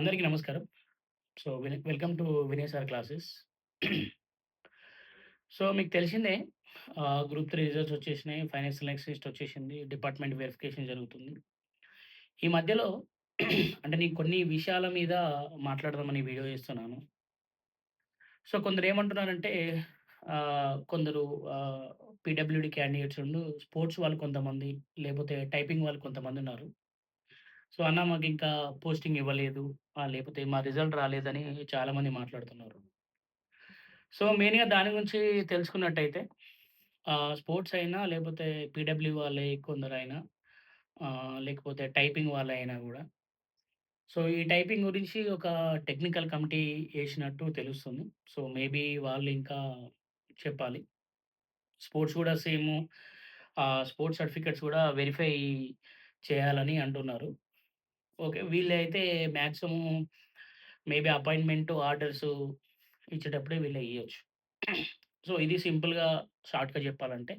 అందరికీ నమస్కారం. So, welcome to Vinay sir classes. So, మీకు తెలిసిందే గ్రూప్ త్రీ రిజల్ట్స్ వచ్చేసినాయి. ఫైనాన్షియల్ ఎక్స్‌లిస్ట్ వచ్చేసింది. డిపార్ట్‌మెంట్ వెరిఫికేషన్ జరుగుతుంది. ఈ మధ్యలో అంటే నేను కొన్ని విషయాల మీద మాట్లాడదామని వీడియో చేస్తున్నాను. సో, కొందరు ఏమంటున్నారంటే కొందరు పీడబ్ల్యూడి క్యాండిడేట్స్ ఉండు స్పోర్ట్స్ వాళ్ళు కొంతమంది, లేకపోతే టైపింగ్ వాళ్ళు కొంతమంది ఉన్నారు సో, అన్న మాకు ఇంకా పోస్టింగ్ ఇవ్వలేదు. ఆహ్, మా రిజల్ట్ రాలేదని చాలామంది మాట్లాడుతున్నారు. సో, మెయిన్‌గా దాని గురించి తెలుసుకున్నట్టయితే ఆహ్, స్పోర్ట్స్ అయినా, లేకపోతే పీడబ్ల్యూ వాళ్ళే కొందరైనా ఆహ్, లేకపోతే టైపింగ్ వాళ్ళైనా గూడా సో, ఈ టైపింగ్ గురించి ఒక టెక్నికల్ కమిటీ ఏసినట్టు తెలుస్తుంది. సో, మేబీ వాళ్ళు ఇంకా చెప్పాలి. స్పోర్ట్స్ గూడా సేము ఆహ్, స్పోర్ట్స్ సర్టిఫికేట్స్ గూడా వెరిఫై చేయాలని అంటున్నారు. ఓకే. వీళ్ళైతే మ్యాక్సిమం మేబీ అపాయింట్‌మెంట్ ఆర్డర్స్ ఇచ్చేటప్పుడే వీళ్ళు ఇవ్వచ్చు సో, ఇది సింపుల్‌గా షార్ట్‌గా చెప్పాలంటే.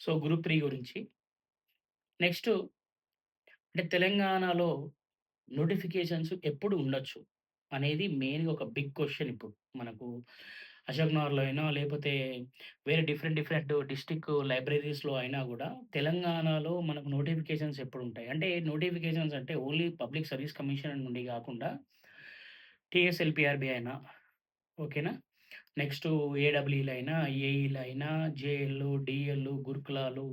సో, గ్రూప్ త్రీ గురించి. నెక్స్ట్ అంటే తెలంగాణలో నోటిఫికేషన్స్ ఎప్పుడు ఉండొచ్చు? అనేది మెయిన్‌గా ఒక బిగ్ క్వశ్చన్ ఇప్పుడు. మనకు అశోక్ నగర్‌లో అయినా, లేకపోతే వేరే డిఫరెంట్ డిఫరెంట్ డిస్ట్రిక్ట్ లైబ్రరీస్‌లో అయినా కూడా తెలంగాణలో మనకు నోటిఫికేషన్స్ ఎప్పుడు ఉంటాయి అంటే నోటిఫికేషన్స్ అంటే ఓన్లీ పబ్లిక్ సర్వీస్ కమిషన్ నుండి కాకుండా టీఎస్ఎల్పిఆర్బి అయినా ఓకేనా? నెక్స్ట్ ఏడబ్ల్యూలు అయినా ఏఈలు అయినా జేఎల్లు, డీఎల్లు, గురుకులాలు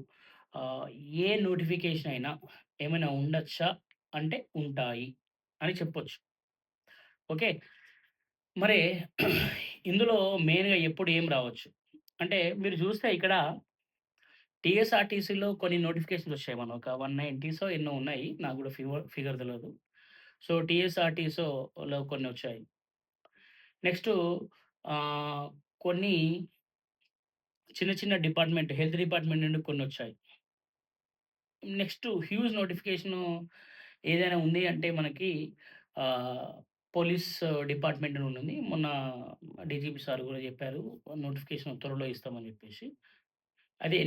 ఏ నోటిఫికేషన్ అయినా ఏమైనా ఉండొచ్చా? అంటే ఉంటాయి అని చెప్పొచ్చు. ఓకే. మరి ఇందులో మెయిన్‌గా ఎప్పుడు ఏం రావచ్చు? అంటే మీరు చూస్తే ఇక్కడ టీఎస్ఆర్టీసీలో కొన్ని నోటిఫికేషన్స్ వచ్చాయి. మనం ఒక 190సో ఎన్నో ఉన్నాయి. నాకు కూడా ఫిగర్ ఫిగర్ తెలియదు సో, టీఎస్ఆర్టీసోలో కొన్ని వచ్చాయి నెక్స్ట్ కొన్ని చిన్న చిన్న డిపార్ట్‌మెంట్ హెల్త్ డిపార్ట్‌మెంట్ నుండి కొన్ని వచ్చాయి నెక్స్ట్ హ్యూజ్ నోటిఫికేషను ఏదైనా ఉంది అంటే మనకి పోలీస్ డిపార్ట్‌మెంట్ అని ఉంది. మొన్న డీజీపీ సార్ కూడా చెప్పారు నోటిఫికేషన్ త్వరలో ఇస్తామని చెప్పేసి అది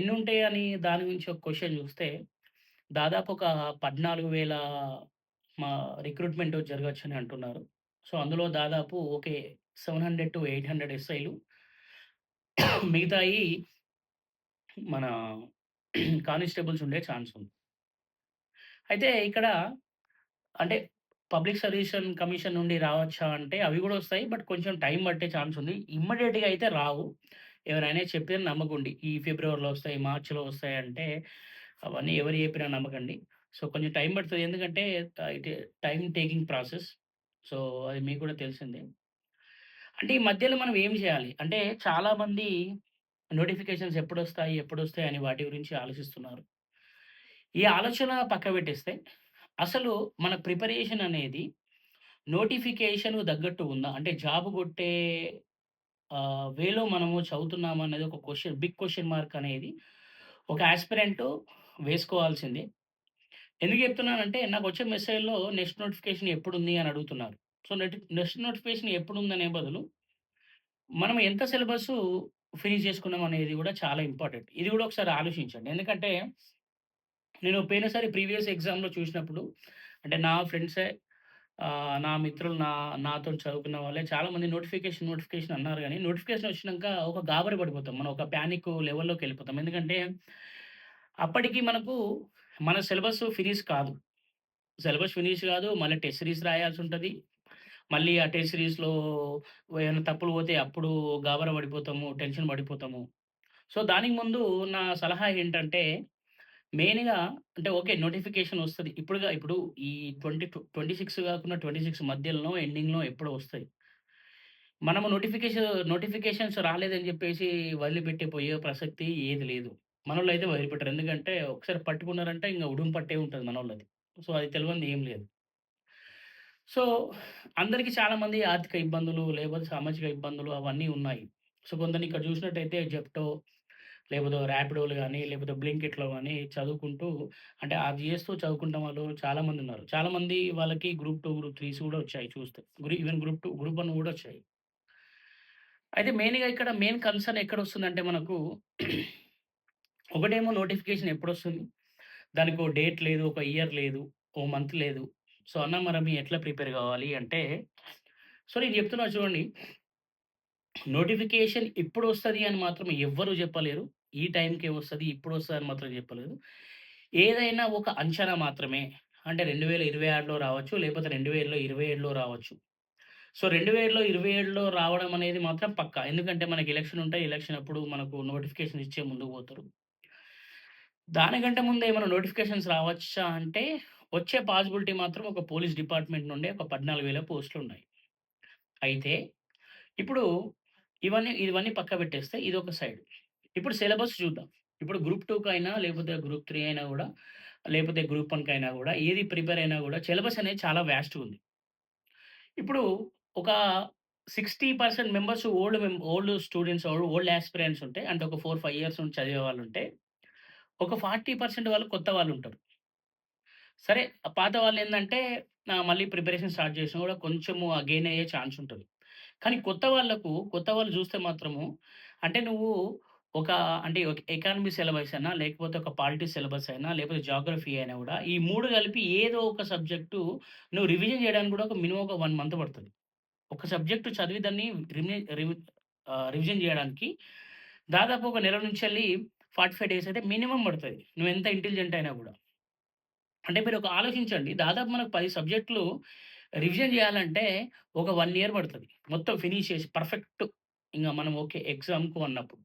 అని దాని గురించి ఒక క్వశ్చన్ చూస్తే దాదాపు ఒక 14,000 మా రిక్రూట్‌మెంట్ జరగొచ్చని అంటున్నారు. సో, అందులో దాదాపు ఓకే 700-800 ఎస్ఐలు మిగతాయి మన కానిస్టేబుల్స్ ఉండే ఛాన్స్ ఉంది. అయితే ఇక్కడ అంటే పబ్లిక్ సర్వీషన్ కమిషన్ నుండి రావచ్చా అంటే అవి కూడా వస్తాయి. బట్ కొంచెం టైం పట్టే ఛాన్స్ ఉంది. ఇమ్మీడియేట్‌గా అయితే రావు. ఎవరైనా చెప్పిన నమ్మకండి. ఈ ఫిబ్రవరిలో వస్తాయి, మార్చ్‌లో వస్తాయంటే అవన్నీ ఎవరు చెప్పినా నమ్మకండి. సో, కొంచెం టైం పడుతుంది ఎందుకంటే it time taking process. So, అది మీకు కూడా తెలిసిందే. అంటే ఈ మధ్యలో మనం ఏం చేయాలి? అంటే చాలామంది నోటిఫికేషన్స్ ఎప్పుడు వస్తాయి ఎప్పుడు వస్తాయి అని వాటి గురించి ఆలోచిస్తున్నారు. ఈ ఆలోచన పక్క పెట్టేస్తే అసలు మన ప్రిపరేషన్ అనేది నోటిఫికేషన్ తగ్గట్టు ఉందా? అంటే జాబ్ కొట్టే వేలో మనము చదువుతున్నాము అనేది ఒక క్వశ్చన్ బిగ్ క్వశ్చన్ మార్క్ అనేది ఒక ఆస్పిరెంట్ వేసుకోవాల్సిందే. ఎందుకు చెప్తున్నానంటే వచ్చే మెసేజ్‌లో నెక్స్ట్ నోటిఫికేషన్ ఎప్పుడు ఉంది అని అడుగుతున్నారు. సో, నెట్ నెక్స్ట్ నోటిఫికేషన్ ఎప్పుడుందనే బదులు మనం ఎంత సిలబస్ ఫినిష్ చేసుకున్నాం అనేది కూడా చాలా ఇంపార్టెంట్. ఇది కూడా ఒకసారి ఆలోచించండి. ఎందుకంటే నేను పోయినసారి ప్రీవియస్ ఎగ్జామ్‌లో చూసినప్పుడు అంటే నా ఫ్రెండ్సే నా మిత్రులు నా నాతో చదువుకున్న వాళ్ళే చాలామంది నోటిఫికేషన్, నోటిఫికేషన్ అన్నారు కానీ నోటిఫికేషన్ వచ్చినాక ఒక గాబరి పడిపోతాం. మనం ఒక బ్యానిక్ లెవెల్లోకి వెళ్ళిపోతాం ఎందుకంటే అప్పటికి మనకు మన సిలబస్ ఫినిష్ కాదు. సిలబస్ ఫినిష్ కాదు మళ్ళీ టెస్ట్ సిరీస్ ఉంటుంది మళ్ళీ ఆ టెస్ట్ సిరీస్‌లో ఏమైనా తప్పులు పోతే అప్పుడు గాబర పడిపోతాము. టెన్షన్ పడిపోతాము. సో, దానికి ముందు నా సలహా ఏంటంటే మెయిన్‌గా అంటే ఓకే. నోటిఫికేషన్ వస్తది. ఇప్పుడుగా ఇప్పుడు ఈ 20 టు 26 కాకుండా 26 మధ్యలో ఎండింగ్‌లో ఎప్పుడో వస్తాయి. మనము నోటిఫికేషన్ నోటిఫికేషన్స్ రాలేదని చెప్పేసి వదిలిపెట్టి పోయే ప్రసక్తి ఏది లేదు. మనోళ్ళైతే వదిలిపెట్టరు. ఎందుకంటే ఒకసారి పట్టుకున్నారంటే ఇంకా ఉడుం పట్టే ఉంటది మనోళ్ళది. సో, అది తెలవంది ఏం లేదు. సో, అందరికి చాలామంది ఆర్థిక ఇబ్బందులు, లేకపోతే సామాజిక ఇబ్బందులు అవన్నీ ఉన్నాయి. సో, కొందరిని ఇక్కడ చూసినట్టయితే జెప్టో లేకపోతే ర్యాపిడోలు కానీ లేకపోతే బ్లింకిట్‌లో కానీ చదువుకుంటూ అంటే అది చేస్తూ చదువుకుంటాం వాళ్ళు చాలామంది ఉన్నారు చాలామంది వాళ్ళకి గ్రూప్ టూ గ్రూప్ త్రీస్ కూడా వచ్చాయి చూస్తే. గ్రూ even group two group one కూడా వచ్చాయి. అయితే మెయిన్‌గా ఇక్కడ మెయిన్ కన్సర్న్ ఎక్కడ వస్తుందంటే మనకు ఒకటేమో నోటిఫికేషన్ ఎప్పుడొస్తుంది? ఒక డేట్ లేదు. ఒక ఇయర్ లేదు. ఓ మంత్ లేదు. సో, అన్న మరి ఎట్లా ప్రిపేర్ కావాలి అంటే, సో, నేను చెప్తున్నా చూడండి. నోటిఫికేషన్ ఇప్పుడొస్తది అని మాత్రం ఎవ్వరు చెప్పలేరు ఈ టైంకే వస్తుంది అని మాత్రం చెప్పలేదు ఏదైనా ఒక అంచనా మాత్రమే. అంటే 2026లో రావచ్చు, లేకపోతే 2027లో రావచ్చు. సో, 2027లో రావడం అనేది మాత్రం పక్కా. ఎందుకంటే మనకి ఎలక్షన్ ఉంటాయి. ఎలక్షన్ అప్పుడు మనకు నోటిఫికేషన్ ఇచ్చే ముందుకు పోతారు. దానికంటే ముందు ఏమైనా నోటిఫికేషన్స్ రావచ్చా అంటే, వచ్చే పాసిబిలిటీ మాత్రం ఒక పోలీస్ డిపార్ట్‌మెంట్ నుండి ఒక పద్నాలుగు వేల పోస్టులు ఉన్నాయి అయితే, ఇప్పుడు ఇవన్నీ ఇవన్నీ పక్క పెట్టేస్తే ఇది ఒక సైడ్. ఇప్పుడు సిలబస్ చూద్దాం. ఇప్పుడు గ్రూప్ టూకి అయినా లేకపోతే గ్రూప్ త్రీ అయినా కూడా లేకపోతే గ్రూప్ వన్కైనా కూడా ఏది ప్రిపేర్ అయినా కూడా సిలబస్ అనేది చాలా వాస్ట్‌గుంది. ఇప్పుడు ఒక 60% మెంబర్స్ ఓల్డ్ మెం old students, old old aspirants ఉంటే, అంటే ఒక 4, 5 ఇయర్స్ నుంచి చదివే వాళ్ళు ఉంటే ఒక 40% వాళ్ళు కొత్త వాళ్ళు ఉంటారు సరే, పాత వాళ్ళు ఏంటంటే మళ్ళీ ప్రిపరేషన్ స్టార్ట్ చేసినా కూడా కొంచెము ఆ గెయిన్ అయ్యే ఛాన్స్ ఉంటుంది కానీ కొత్త వాళ్ళకు, కొత్త వాళ్ళు చూస్తే మాత్రము అంటే నువ్వు ఒక అంటే ఒక ఎకానమీ సిలబస్ అయినా, లేకపోతే ఒక పాలిటీ సిలబస్ అయినా, లేకపోతే జాగ్రఫీ అయినా కూడా ఈ మూడు కలిపి ఏదో ఒక సబ్జెక్టు నువ్వు రివిజన్ చేయడానికి కూడా ఒక మినిమం ఒక వన్ మంత్ పడుతుంది. ఒక సబ్జెక్ట్ చదివి దాన్ని రిమి రివి రివిజన్ చేయడానికి దాదాపు ఒక నెల నుంచి వెళ్ళి ఫార్టీ ఫైవ్ డేస్ అయితే మినిమమ్ నువ్వు ఎంత ఇంటెలిజెంట్ అయినా కూడా. అంటే మీరు ఒక ఆలోచించండి. దాదాపు మనకు పది సబ్జెక్టులు రివిజన్ చేయాలంటే ఒక వన్ ఇయర్ పడుతుంది మొత్తం ఫినిష్ చేసి పర్ఫెక్ట్ ఇంకా మనం ఓకే ఎగ్జామ్‌కు అన్నప్పుడు.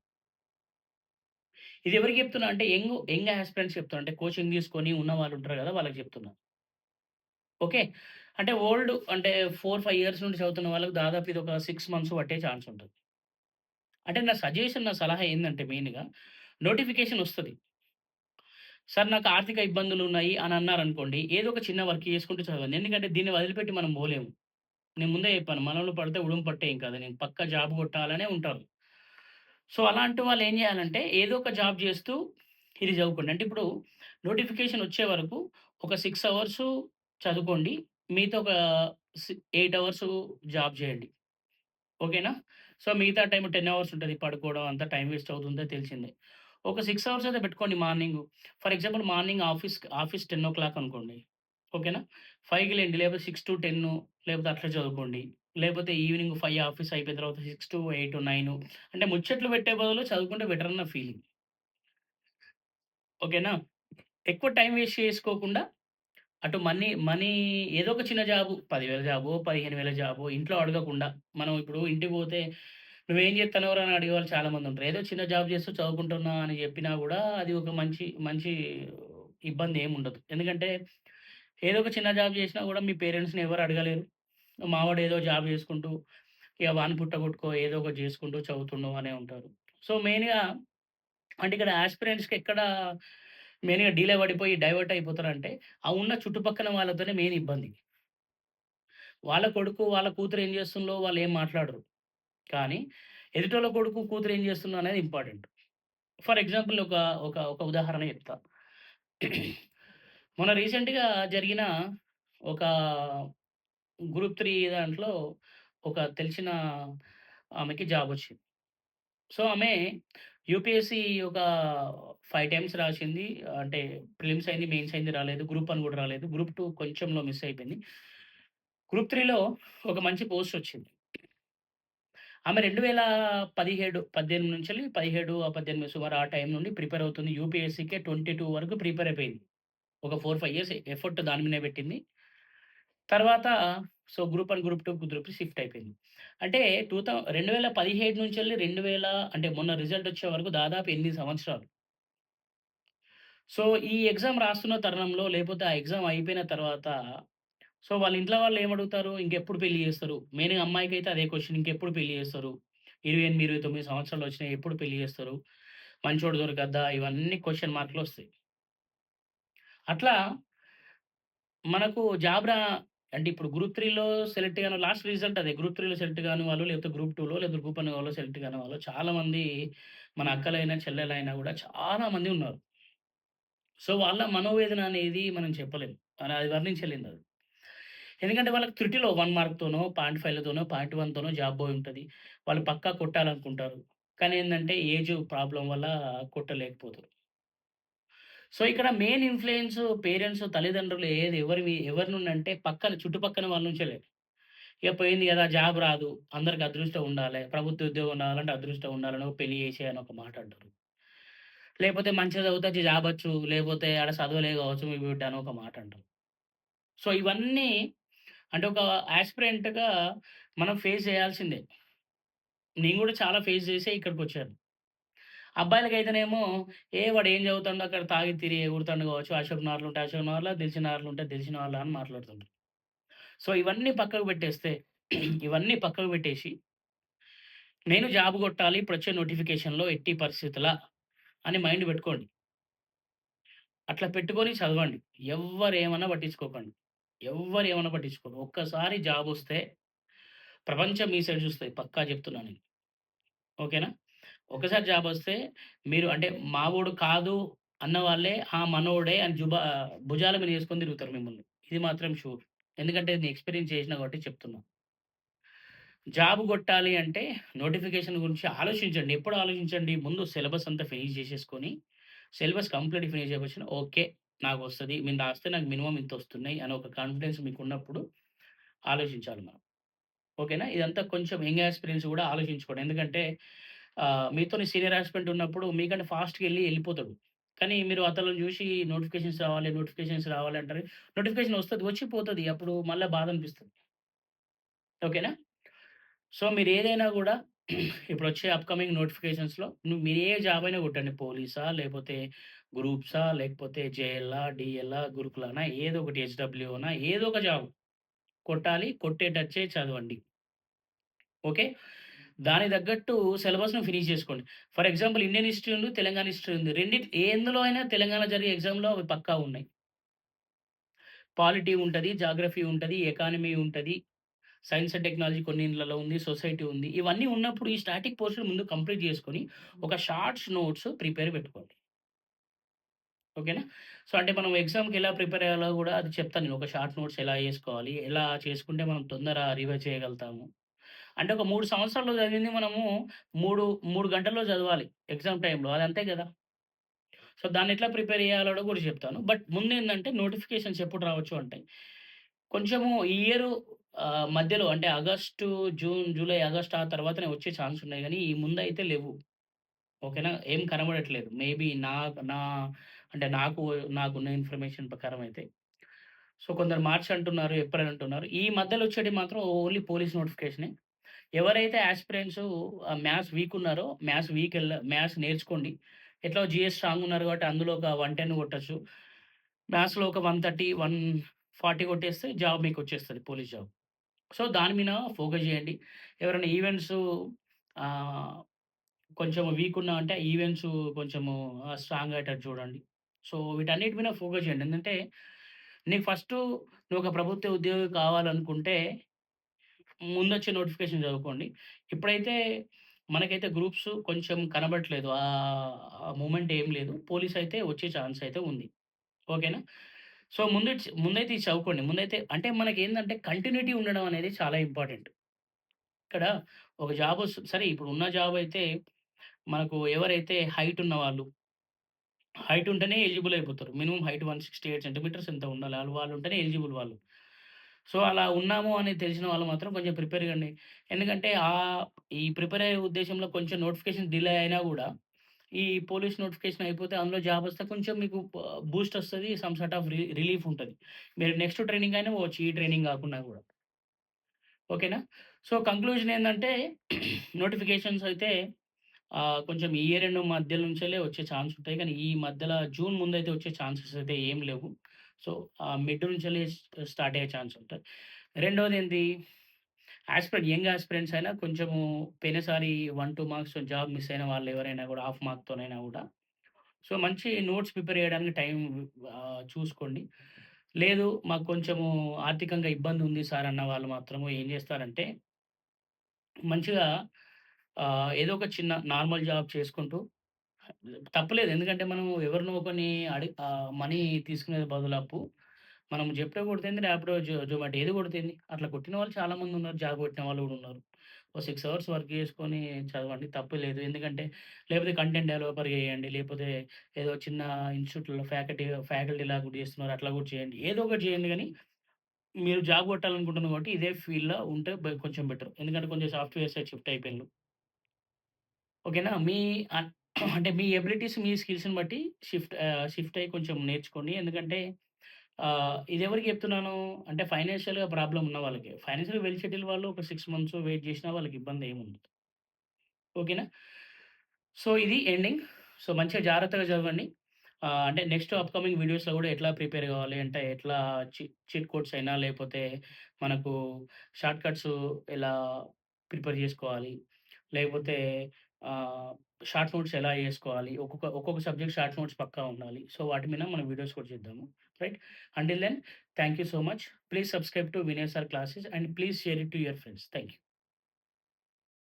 ఇది ఎవరికి చెప్తున్నా అంటే యంగ్, యంగ్ ఆస్పిరెంట్స్ చెప్తున్నా. అంటే కోచింగ్ తీసుకొని ఉన్న వాళ్ళు ఉంటారు కదా వాళ్ళకి చెప్తున్నా. ఓకే. అంటే ఓల్డ్ అంటే 4, 5 ఇయర్స్ నుండి చదువుతున్న వాళ్ళకి దాదాపు ఇది ఒక సిక్స్ మంత్స్ పట్టే ఛాన్స్ ఉంటుంది అంటే నా సజెషన్, నా సలహా ఏంటంటే మెయిన్‌గా నోటిఫికేషన్ వస్తుంది సార్ నాకు ఆర్థిక ఇబ్బందులు ఉన్నాయి అని అన్నారు అనుకోండి ఏదో ఒక చిన్న వర్క్ చేసుకుంటూ చదవండి. ఎందుకంటే దీన్ని వదిలిపెట్టి మనం పోలేము. నేను ముందే చెప్పాను. మనలో పడితే ఉడుము పట్టే ఏం కాదు. నేను పక్కా జాబ్ కొట్టాలనే ఉంటారు. సో, అలాంటి వాళ్ళు ఏం చేయాలంటే ఏదో ఒక జాబ్ చేస్తూ ఇది చదువుకోండి. అంటే ఇప్పుడు నోటిఫికేషన్ వచ్చే వరకు ఒక సిక్స్ అవర్స్ చదువుకోండి. మిగతా ఒక సి 8 అవర్సు జాబ్ చేయండి ఓకేనా? సో, మిగతా టైం టెన్ అవర్స్ ఉంటుంది పడుకోవడం అంతా టైం వేస్ట్ అవుతుందో తెలిసిందే. ఒక సిక్స్ అవర్స్ అయితే పెట్టుకోండి morning for example morning office office 10:00 అనుకోండి. ఓకేనా? ఫైవ్కి లేండి. లేకపోతే 6-10 లేకపోతే అట్లా చదువుకోండి. లేకపోతే ఈవినింగ్ ఫైవ్ ఆఫీస్ అయిపోయిన తర్వాత 6-8, 9 అంటే ముచ్చట్లు పెట్టే బదులు చదువుకుంటే బెటర్ అన్న ఫీలింగ్. ఓకేనా? ఎక్కువ టైం వేస్ట్ చేసుకోకుండా అటు మనీ మనీ ఏదో ఒక చిన్న జాబు 10,000 జాబో, 15,000 జాబో ఇంట్లో అడగకుండా మనం ఇప్పుడు ఇంటికి పోతే "నువ్వేం జేత్తన్నావురా?" అని అడిగేవాళ్ళు చాలామందుంటారు. ఏదో చిన్న జాబ్ చేస్తూ చదువుకుంటున్నా అని చెప్పినా కూడా అది ఒక మంచి మంచి ఇబ్బంది ఏముండదు. ఎందుకంటే ఏదో ఒక చిన్న జాబ్ చేసినా కూడా మీ పేరెంట్స్‌ని ఎవరు అడగలేరు. మావాడు ఏదో జాబ్ చేసుకుంటూ ఇక వాని పుట్టగొట్టుకో ఏదో ఒకటి చేసుకుంటూ చదువుతుండవు అనే ఉంటారు. సో, మెయిన్‌గా అంటే ఇక్కడ ఆస్పిరెంట్స్కి ఎక్కడ మెయిన్‌గా డీలే పడిపోయి డైవర్ట్ అయిపోతారంటే, ఆ ఉన్న చుట్టుపక్కల వాళ్ళతోనే మెయిన్ ఇబ్బంది. వాళ్ళ కొడుకు, వాళ్ళ కూతురు ఏం చేస్తుందో వాళ్ళు ఏం మాట్లాడరు. కానీ ఎదుటోళ్ళ కొడుకు, కూతురు ఏం చేస్తున్నా అనేది ఇంపార్టెంట్. ఫర్ ఎగ్జాంపుల్ ఒక ఒక ఒక ఉదాహరణ చెప్తా. మొన్న రీసెంట్‌గా జరిగిన ఒక గ్రూప్ త్రీ దాంట్లో ఒక తెలిసిన ఆమెకి జాబ్ వచ్చింది. సో, ఆమె యూపీఎస్‌సీ ఒక ఫైవ్ టైమ్స్ రాసింది. అంటే ప్రిలిమ్స్ అయింది, మెయిన్స్ అయింది రాలేదు. గ్రూప్ వన్ కూడా రాలేదు. గ్రూప్ టూ కొంచెంలో మిస్ అయిపోయింది. గ్రూప్ త్రీలో ఒక మంచి పోస్ట్ వచ్చింది. ఆమె రెండు వేల పదిహేడు పద్దెనిమిది నుంచి పదిహేడు పద్దెనిమిది సుమారు ఆ టైం నుండి ప్రిపేర్ అవుతుంది. యూపీఎస్‌సీకే 22 వరకు ప్రిపేర్ అయిపోయింది. ఒక 4, 5 ఇయర్స్ ఎఫర్ట్ దాని మీదనే పెట్టింది. తర్వాత so, group one group two group shift అయిపోయింది. అంటే టూ థౌ 2017 నుంచెల్లి 2000 అంటే మొన్న రిజల్ట్ వచ్చే వరకు దాదాపు ఎనిమిది సంవత్సరాలు. సో, ఈ ఎగ్జామ్ రాస్తున్న తరుణంలో లేకపోతే ఆ ఎగ్జామ్ అయిపోయిన తర్వాత సో, వాళ్ళ ఇంట్లో వాళ్ళు ఏమడుగుతారు? ఇంకెప్పుడు పెళ్ళి చేస్తారు? మెయిన్‌గా అమ్మాయికైతే అదే క్వెషన్ ఇంకెప్పుడు పెళ్ళి చేస్తారు? 28, 29 సంవత్సరాలు వచ్చినాయి. ఎప్పుడు పెళ్ళి చేస్తారు? మంచోడు దొరకద్దా? ఇవన్నీ క్వెషన్ మార్క్‌లొస్తాయి. అట్లా మనకు జాబ్ రా అంటే ఇప్పుడు గ్రూప్ 3లో సెలెక్ట్ గాని లాస్ట్ రిజల్ట్ అదే. గ్రూప్ 3లో సెలెక్ట్ కాని వాళ్ళు, లేకపోతే గ్రూప్ 2లో లేదా గ్రూప్ 1 వాళ్ళు సెలెక్ట్ కాని వాళ్ళు చాలామంది మన అక్కలైనా, చెల్లెలైనా గూడా చాలా మంది ఉన్నారు. సో, వాళ్ళ మనోవేదన అనేది మనం చెప్పలేం. అని అది వర్ణించలేనిదది. ఎందుకంటే వాళ్ళకి త్రుటిలో వన్ మార్క్‌తోనో, 0.5లతోనో, 0.1తోనో జాబ్ పోయి ఉంటుంది వాళ్ళు పక్కా కొట్టాలనుకుంటారు. కానీ ఏంటంటే ఏజ్ ప్రాబ్లం వల్ల కొట్టలేకపోతారు. సో, ఇక్కడ మెయిన్ ఇన్ఫ్లుయెన్స్ పేరెంట్స్, తల్లిదండ్రులు ఏది ఎవరి ఎవరి నుండి అంటే పక్కన చుట్టుపక్కన వాళ్ళ నుంచే లేదు ఇక పోయింది కదా జాబ్ రాదు. అందరికి అదృష్టం ఉండాలి ప్రభుత్వ ఉద్యోగం రావాలంటే అదృష్టం ఉండాలని ఒక పెళ్ళి చేసేయి అని ఒక మాట అంటారు. లేకపోతే మంచిగా చదివితే వచ్చు లేకపోతే ఆడ చదవలే కావచ్చు మీ బిడ్డ అని ఒక మాట అంటారు. సో, ఇవన్నీ అంటే ఒక యాస్పిరెంట్‌గా మనం ఫేస్ చేయాల్సిందే. నేను కూడా చాలా ఫేస్ చేసే ఇక్కడికొచ్చాను. అబ్బాయిలకైతేనేమో ఏ వాడు ఏం చదువుతాడు అక్కడ తాగి తిరిగి ఎగురుతాడు కావచ్చు. అశోక్ నార్లు ఉంటే అశోక్ నార్ల తెలిసిన నగర్‌లో ఉంటే తెలిసిన నగర్‌లో అని మాట్లాడుతుంటారు. సో, ఇవన్నీ పక్కకు పెట్టేస్తే ఇవన్నీ పక్కకు పెట్టేసి నేను జాబ్ కొట్టాలి ఇప్పుడొచ్చే నోటిఫికేషన్‌లో ఎట్టి పరిస్థితుల అని మైండ్ పెట్టుకోండి. అట్లా పెట్టుకొని చదవండి. ఎవ్వరేమన్నా పట్టించుకోకండి. ఎవ్వరేమన్నా పట్టించుకోరు. ఒక్కసారి జాబ్ వస్తే ప్రపంచం మీ సైడ్ చూస్తుంది పక్కా చెప్తున్నా నేను. ఓకేనా? జాబ్ వస్తే మీరు అంటే మావోడు కాదు అన్న వాళ్ళే ఆ! మనోడే అని జుబా భుజాల మీద వేసుకొని తిరుగుతారు మిమ్మల్ని. ఇది మాత్రం షూర్. ఎందుకంటే నేను ఎక్స్‌పీరియన్స్ చేసినా కాబట్టి చెప్తున్నా. జాబ్ కొట్టాలి అంటే నోటిఫికేషన్ గురించి ఆలోచించండి. ఎప్పుడు ఆలోచించండి? ముందు సిలబస్ అంతా ఫినిష్ చేసేసుకొని, సిలబస్ కంప్లీట్‌గా ఫినిష్ చేయవచ్చు ఓకే. నాకు వస్తుంది మీరు రాస్తే నాకు మినిమం ఇంత వస్తున్నాయి అని ఒక కాన్ఫిడెన్స్ మీకున్నప్పుడు ఆలోచించాలి మనం. ఓకేనా? ఇదంతా కొంచెం యంగ్ యాస్పిరెంట్స్ కూడా ఆలోచించుకోండి. ఎందుకంటే మీతో మీతోని సీనియర్ ఆస్పిరెంట్ ఉన్నప్పుడు మీకంటే ఫాస్ట్‌గా వెళ్ళి వెళ్ళిపోతాడు కానీ మీరు అతను చూసి నోటిఫికేషన్స్ రావాలి, నోటిఫికేషన్స్ రావాలి అంటారు. నోటిఫికేషన్ వస్తుంది వచ్చిపోతుంది అప్పుడు మళ్ళీ బాధ అనిపిస్తుంది ఓకేనా? సో, మీరు ఏదైనా కూడా ఇప్పుడు వచ్చే అప్‌కమింగ్ నోటిఫికేషన్స్‌లో మీరు ఏ జాబ్ అయినా కొట్టండి. పోలీసా, లేకపోతే గ్రూప్సా, లేకపోతే జేఎల్‌ఆ, డిఎల్ఆ గురుకులనా ఏదో ఒకటి హెచ్డబ్ల్యూనా ఏదో ఒక జాబ్ కొట్టాలి. కొట్టేటచ్చే చదవండి. ఓకే. దానికి తగ్గట్టు సిలబస్‌ను ఫినిష్ చేసుకోండి. ఫర్ ఎగ్జాంపుల్ ఇండియన్ హిస్టరీ ఉంది, తెలంగాణ హిస్టరీ ఉంది. రెండింటి ఎందులో అయినా తెలంగాణ జరిగే ఎగ్జామ్‌లో అవి పక్కా ఉన్నాయి. పాలిటీ ఉంటుంది జాగ్రఫీ ఉంటుంది ఎకానమీ ఉంటుంది సైన్స్ అండ్ టెక్నాలజీ కొన్నిట్లలో ఉంది. సొసైటీ ఉంది. ఇవన్నీ ఉన్నప్పుడు ఈ స్టాటిక్ పోర్షన్ ముందు కంప్లీట్ చేసుకొని, ఒక షార్ట్స్ నోట్స్ ప్రిపేర్ పెట్టుకోండి. ఓకేనా? సో, అంటే మనం ఎగ్జామ్‌కి ఎలా ప్రిపేర్ అయ్యాలో కూడా అది చెప్తాను నేను. ఒక షార్ట్ నోట్స్ ఎలా చేసుకోవాలి? ఎలా చేసుకుంటే మనం తొందర రివైజ్ చేయగలుగుతాము? అంటే ఒక మూడు సంవత్సరాల్లో చదివింది మనము 3, 3 గంటల్లో చదవాలి ఎగ్జామ్ టైంలో అది అంతే కదా సో, దాన్ని ఎట్లా ప్రిపేర్ చేయాలో కూడా చెప్తాను. బట్ ముందేందంటే నోటిఫికేషన్స్ ఎప్పుడు రావచ్చు అంటే, కొంచెము ఈ మధ్యలో అంటే ఆగస్టు, జూన్, జూలై, ఆగస్ట్ ఆ తర్వాతనే వచ్చే ఛాన్స్ ఉన్నాయి కానీ ఈ ముందయితే లేవు ఓకేనా? ఏం కనబడట్లేదు. మేబీ నా నా అంటే నాకు నాకున్న ఇన్ఫర్మేషన్ ప్రకారం అయితే. సో, కొందరు మార్చ్ అంటున్నారు, ఏప్రిల్ అంటున్నారు. ఈ మధ్యలో వచ్చేటి మాత్రం ఓన్లీ పోలీస్ నోటిఫికేషనే. ఎవరైతే యాస్పిరెంట్సు మ్యాథ్స్ వీక్ ఉన్నారో, మ్యాథ్స్ వీక్ వెళ్ళ మ్యాథ్స్ నేర్చుకోండి. ఎట్లా జిఎస్ స్ట్రాంగ్ ఉన్నారు కాబట్టి అందులో ఒక వన్ టెన్ కొట్టచ్చు మ్యాథ్స్‌లో ఒక 130, 140 కొట్టేస్తే జాబ్ మీకు వచ్చేస్తుంది పోలీస్ జాబ్. సో, దాని మీద ఫోకస్ చేయండి. ఎవరైనా ఈవెంట్స్ కొంచెం వీక్ ఉన్నా అంటే ఈవెంట్స్ కొంచెము స్ట్రాంగ్ అయ్యేటట్టు చూడండి. సో, వీటన్నిటి మీద ఫోకస్ చేయండి. ఎందుకంటే నీకు ఫస్ట్ నువ్వు ఒక ప్రభుత్వ ఉద్యోగి కావాలనుకుంటే ముందొచ్చే నోటిఫికేషన్ చదువుకోండి. ఇప్పుడైతే మనకైతే గ్రూప్స్ కొంచెం కనబడట్లేదు. ఆ మూమెంట్ ఏం లేదు. పోలీస్ అయితే వచ్చే ఛాన్స్ అయితే ఉంది. ఓకేనా? సో, ముందు ముందైతే ఇది చదువుకోండి. ముందైతే అంటే మనకి ఏంటంటే కంటిన్యూటీ ఉండడం అనేది చాలా ఇంపార్టెంట్. ఇక్కడ ఒక జాబ్ వస్తుంది సరే ఇప్పుడు ఉన్న జాబ్ అయితే మనకు ఎవరైతే హైట్ ఉన్న వాళ్ళు హైట్ ఉంటేనే ఎలిజిబుల్ అయిపోతారు. మినిమం హైట్ 168 సెంటీమీటర్స్ ఎంత ఉండాలి. ఆళ్ళు వాళ్ళు ఉంటేనే ఎలిజిబుల్ వాళ్ళు. సో, అలా ఉన్నాము అని తెలిసిన వాళ్ళు మాత్రం కొంచెం ప్రిపేర్ కండి. ఎందుకంటే ఆ ఈ ప్రిపేర్ అయ్యే ఉద్దేశంలో కొంచెం నోటిఫికేషన్ డిలే అయినా కూడా ఈ పోలీస్ నోటిఫికేషన్ అయిపోతే అందులో జాబ్ వస్తే కొంచెం మీకు బూస్ట్ వస్తుంది సమ్ సార్ట్ ఆఫ్ రి రిలీఫ్ ఉంటుంది మీరు నెక్స్ట్ ట్రైనింగ్ అయినా పోవచ్చు. ఈ ట్రైనింగ్ కాకుండా కూడా ఓకేనా? సో, కంక్లూజన్ ఏంటంటే నోటిఫికేషన్స్ అయితే కొంచెం ఈ ఇయర్ ఎండ్ మధ్యలో నుంచేలే వచ్చే ఛాన్స్ ఉంటాయి. కానీ ఈ మధ్యలో జూన్ ముందు అయితే వచ్చే ఛాన్సెస్ అయితే ఏం లేవు. సో, మిడ్ నుంచెల్లి స్టార్ట్ అయ్యే ఛాన్స్ ఉంటాయి. ఏంటి ఆస్పిరెంట్ యంగ్ ఆస్పిరెంట్స్ అయినా కొంచెము పోయినసారి 1, 2 మార్క్స్ జాబ్ మిస్ అయిన వాళ్ళు ఎవరైనా కూడా హాఫ్ మార్క్‌తోనైనా కూడా సో, మంచి నోట్స్ ప్రిపేర్ చేయడానికి టైం చూసుకోండి. లేదు మాకు కొంచెము ఆర్థికంగా ఇబ్బంది ఉంది సార్ అన్న వాళ్ళు మాత్రము ఏం చేస్తారంటే మంచిగా ఏదో ఒక చిన్న నార్మల్ జాబ్ చేసుకుంటూ తప్పులేదు. ఎందుకంటే మనం ఎవరినో ఒకరిని అడి మనీ తీసుకునే బదులు అప్పు మనం జెప్టో కొడుతుంది ర్యాపిడో, జొ జొమాటో ఏది కొడుతుంది అట్లా కొట్టిన వాళ్ళు చాలా మందున్నారు. జాబ్ కొట్టిన వాళ్ళు కూడా ఉన్నారు. ఓ సిక్స్ అవర్స్ వర్క్ చేసుకొని చదవండి తప్పు లేదు. ఎందుకంటే లేకపోతే కంటెంట్ డెవలపర్‌గా చేయండి. లేకపోతే ఏదో చిన్న ఇన్‌స్టిట్యూట్‌లో ఫ్యాకల్టీ ఫ్యాకల్టీలాగా కూడా చేస్తున్నారు. అట్లా కూడా చేయండి. ఏదో ఒకటి చేయండి కానీ మీరు జాబ్ కొట్టాలనుకుంటున్నారు కాబట్టి ఇదే ఫీల్డ్‌లో ఉంటే కొంచెం బెటర్. ఎందుకంటే కొంచెం సాఫ్ట్‌వేర్ సైడ్ షిఫ్ట్ అయిపోయినారు ఓకేనా? మీ అంటే మీ ఎబిలిటీస్, మీ స్కిల్స్‌ని బట్టి షిఫ్ట్ షిఫ్ట్ అయ్యి కొంచెం నేర్చుకోండి. ఎందుకంటే ఇది ఎవరికి చెప్తున్నాను అంటే ఫైనాన్షియల్‌గా ప్రాబ్లమ్ ఉన్న వాళ్ళకి. ఫైనాన్షియల్ వెల్ సెటిల్ వాళ్ళు ఒక సిక్స్ మంత్స్ వెయిట్ చేసినా వాళ్ళకి ఇబ్బంది ఏముంది ఓకేనా? సో, ఇది ఎండింగ్. సో, మంచిగా జాగ్రత్తగా చదవండి. అంటే నెక్స్ట్ అప్‌కమింగ్ వీడియోస్‌లో కూడా ఎట్లా ప్రిపేర్ కావాలి అంటే ఎట్లా చి చీట్ కోడ్స్ అయినా లేకపోతే మనకు షార్ట్ కట్స్ ఎలా ప్రిపేర్ చేసుకోవాలి లేకపోతే షార్ట్ నోట్స్ ఎలా వేసుకోవాలి ఒక్కొక్క ఒక్కొక్క సబ్జెక్ట్ షార్ట్ నోట్స్ పక్కా ఉండాలి. సో, వాటి మీద మనం వీడియోస్ కూడా చేద్దాము. Right. And then thank you so much. Please subscribe to Vinay sir classes and please share it to your friends. Thank you.